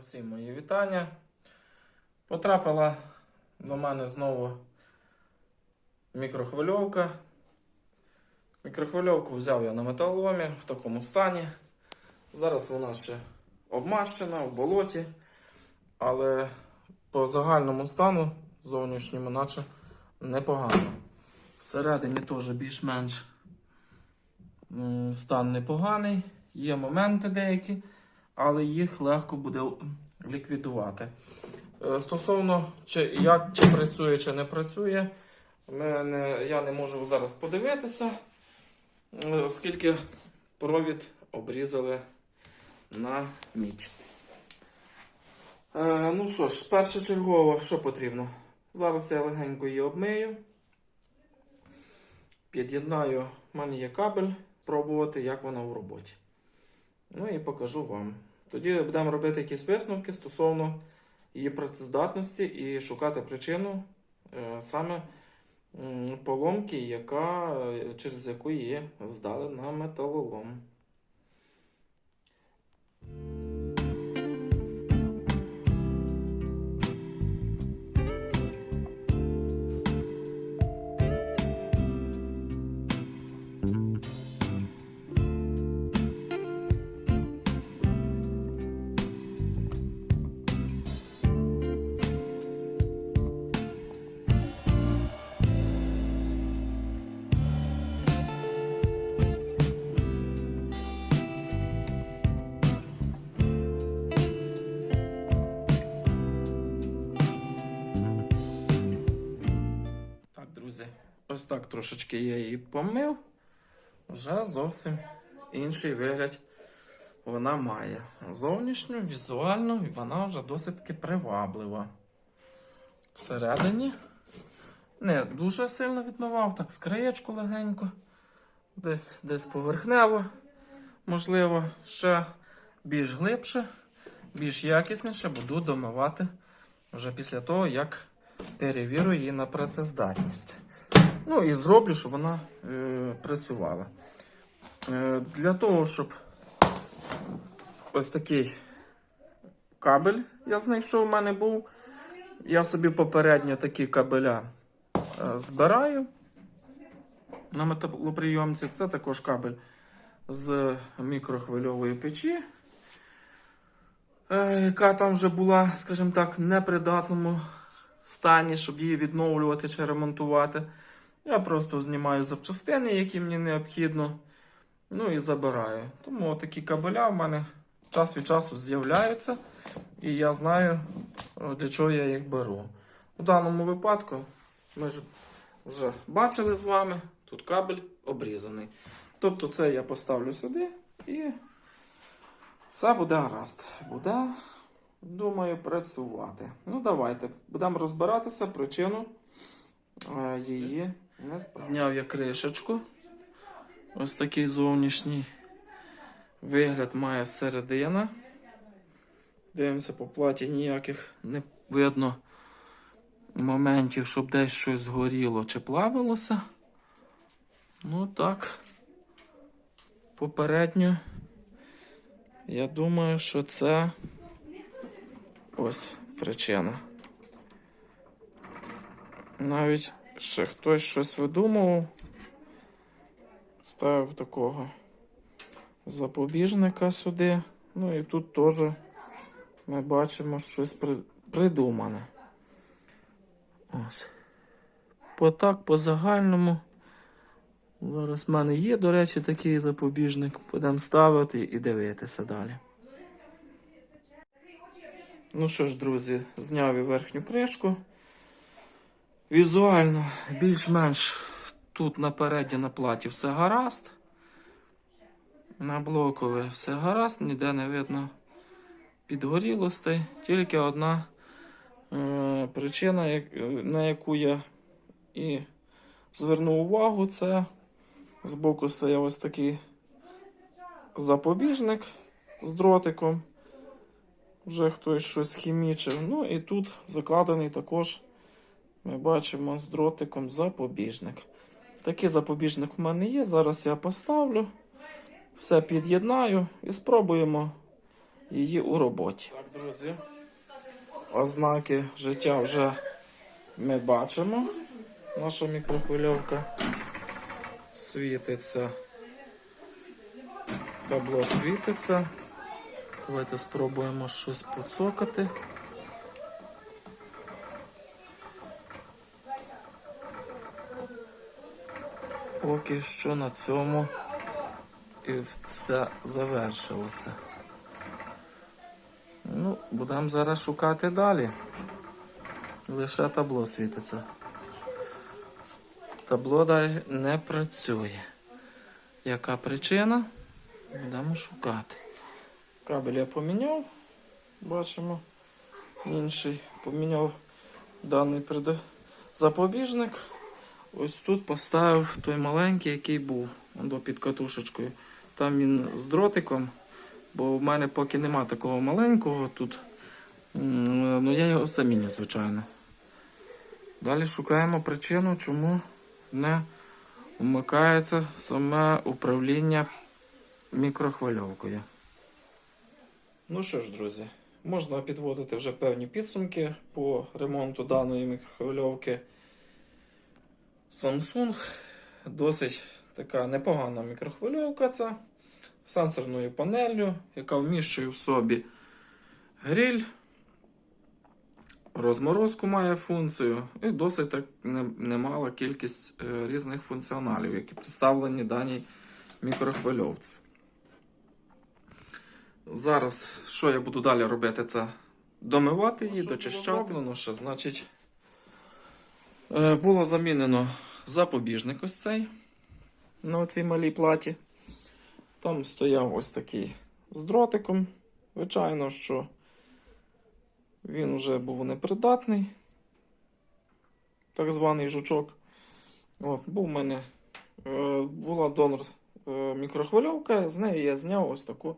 Усім мої вітання. Потрапила до мене знову мікрохвильовка. Мікрохвильовку взяв я на металоломі в такому стані. Зараз вона ще обмащена в болоті, але по загальному стану зовнішньому, наче непогано. Всередині теж більш-менш стан непоганий. Є моменти деякі, але їх легко буде ліквідувати. Е, Стосовно чи, як, чи працює, чи не працює, мене, я не можу зараз подивитися, е, оскільки провід обрізали на мідь. Е, ну що ж, першочергово, що потрібно? Зараз я легенько її обмию. Під'єднаю, в мене є кабель, пробувати, як вона в роботі. Ну і покажу вам. Тоді будемо робити якісь висновки стосовно її працездатності і шукати причину е, саме поломки, яка, е, через яку її здали на металолом. Друзі, ось так трошечки я її помив. Вже зовсім інший вигляд вона має. Зовнішньо, візуально вона вже досить приваблива. Всередині не дуже сильно відмивав, так скриєчку легенько, десь, десь поверхнево, можливо, ще більш глибше, більш якісніше буду домивати вже після того, як перевірю її на працездатність. Ну і зроблю, щоб вона е, працювала. Е, для того, щоб ось такий кабель я знайшов, у мене був. Я собі попередньо такі кабеля е, збираю на металоприйомці. Це також кабель з мікрохвильової печі, е, яка там вже була, скажімо так, в непридатному стані, щоб її відновлювати чи ремонтувати. Я просто знімаю запчастини, які мені необхідно. Ну і забираю. Тому такі кабеля в мене час від часу з'являються. І я знаю, для чого я їх беру. У даному випадку ми ж вже бачили з вами, тут кабель обрізаний. Тобто це я поставлю сюди і все буде гаразд. Буде, думаю, працювати. Ну, давайте будемо розбиратися причину е, її Зняв я кришечку. Ось такий зовнішній вигляд має середина. Дивимося по платі ніяких не видно моментів, щоб десь щось згоріло чи плавилося. Ну так, попередньо, я думаю, що це ось причина. Навіть ще хтось щось видумував, ставив такого запобіжника сюди. Ну і тут теж ми бачимо щось при... придумане. Ось. По так, по загальному. Зараз в мене є, до речі, такий запобіжник. Будемо ставити і дивитися далі. Ну що ж, друзі, зняв я верхню кришку. Візуально, більш-менш тут напереді на платі все гаразд. На блокове все гаразд, ніде не видно підгорілостей. Тільки одна е, причина, як, на яку я і звернув увагу, це збоку стояв ось такий запобіжник з дротиком. Вже хтось щось хімічив. Ну і тут закладений також, ми бачимо, з дротиком запобіжник. Такий запобіжник в мене є. Зараз я поставлю, все під'єднаю і спробуємо її у роботі. Так, друзі, ознаки життя вже ми бачимо. Наша мікрохвильовка світиться. Табло світиться. Давайте спробуємо щось поцокати. Поки що на цьому і все завершилося. Ну, будемо зараз шукати далі. Лише табло світиться. Табло далі не працює. Яка причина? Будемо шукати. Кабель я поміняв. Бачимо. Інший поміняв даний запобіжник. Ось тут поставив той маленький, який був під катушечкою. Там він з дротиком, бо в мене поки нема такого маленького тут. Ну я його заміню, звичайно. Далі шукаємо причину, чому не вмикається саме управління мікрохвильовкою. Ну що ж, друзі, можна підводити вже певні підсумки по ремонту даної мікрохвильовки. Samsung. Досить така непогана мікрохвильовка ця. Сенсорною панеллю, яка вміщує в собі гриль, розморозку має функцію. І досить так немала кількість е, різних функціоналів, які представлені даній мікрохвильовці. Зараз, що я буду далі робити, це домивати її, дочищати. Ну, що, значить, було замінено запобіжник ось цей на цій малій платі. Там стояв ось такий з дротиком. Звичайно, що він вже був непридатний, так званий жучок. От, був у мене е, була донор е, мікрохвильовка, з неї я зняв ось таку,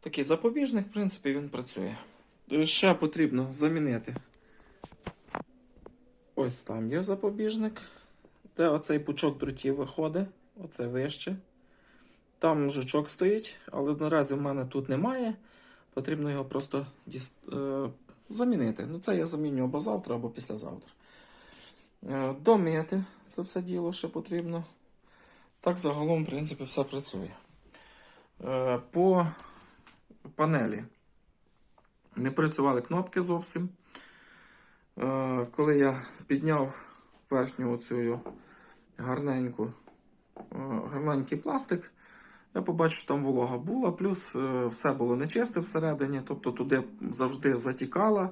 такий запобіжник, в принципі, він працює. Е, Ще потрібно замінити. Ось там є запобіжник, де оцей пучок дротів виходить, оце вище. Там жучок стоїть, але наразі в мене тут немає. Потрібно його просто діс... е, замінити. Ну, це я заміню або завтра, або післязавтра. Е, домити це все діло ще потрібно. Так загалом, в принципі, все працює. Е, по панелі не працювали кнопки зовсім. Е, коли я підняв верхню оцю гарненьку, е, гарненький пластик, я побачив, що там волога була, плюс е, все було нечисте всередині, тобто туди завжди затікала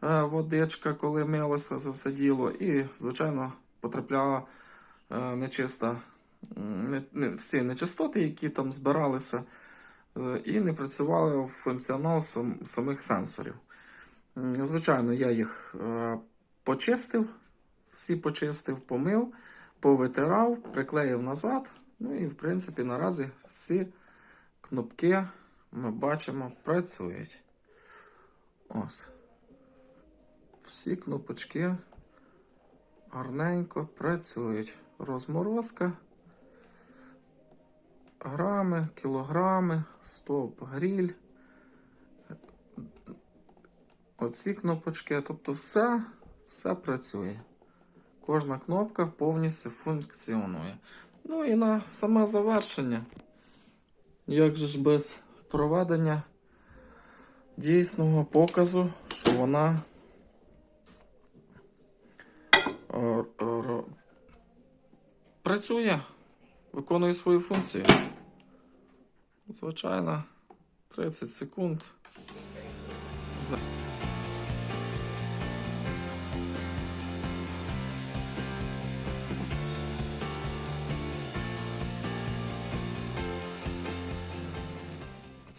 водичка, коли милося за все діло, і, звичайно, потрапляла нечиста всі нечистоти, які там збиралися, і не працювали функціонал самих сенсорів. Звичайно, я їх е, почистив, всі почистив, помив, повитирав, приклеїв назад. Ну і в принципі наразі всі кнопки ми бачимо працюють. Ось. Всі кнопочки гарненько працюють. Розморозка. Грами, кілограми, стоп, гріль. Оці кнопочки, тобто все, все працює. Кожна кнопка повністю функціонує. Ну і на саме завершення. Як же ж без проведення дійсного показу, що вона е, працює, виконує свою функцію. Звичайно, 30 секунд.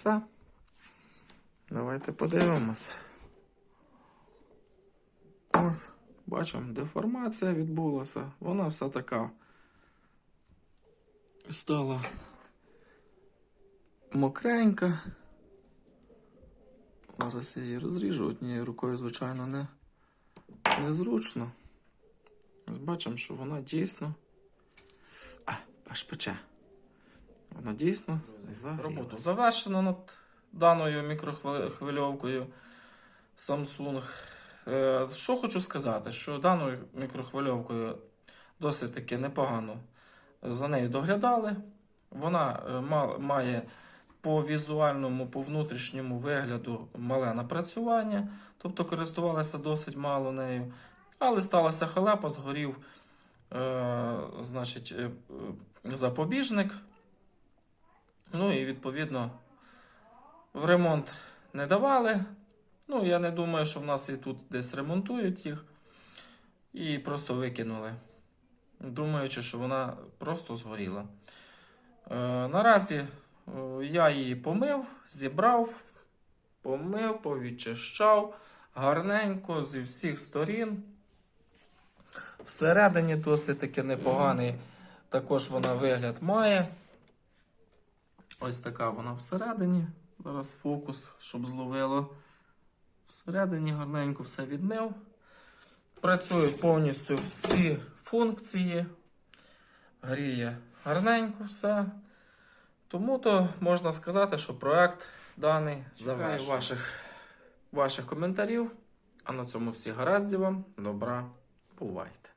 За- Давайте подивимося. Ось, бачимо, деформація відбулася. Вона вся така стала мокренька. Зараз я її розріжу однією рукою, звичайно, не, незручно. Бачимо, що вона дійсно. А, аж пече. Вона дійсно за роботу завершено над даною мікрохвильовкою Samsung. Е, Що хочу сказати, що даною мікрохвильовкою досить таки непогано за нею доглядали. Вона е, має по візуальному, по внутрішньому вигляду мале напрацювання, тобто користувалися досить мало нею. Але сталася халепа, згорів е, значить, е, запобіжник. Ну і відповідно в ремонт не давали. Ну, я не думаю, що в нас і тут десь ремонтують їх. І просто викинули. Думаючи, що вона просто згоріла. Е, наразі е, я її помив, зібрав, помив, повідчищав гарненько зі всіх сторін. Всередині досить таки непоганий також вона вигляд має. Ось така вона всередині. Зараз фокус, щоб зловило. Всередині гарненько все відмив. Працюють повністю всі функції. Гріє гарненько все. Тому то можна сказати, що проект даний завершений. ваших, ваших коментарів. А на цьому всі гаразді вам. Добра. Бувайте.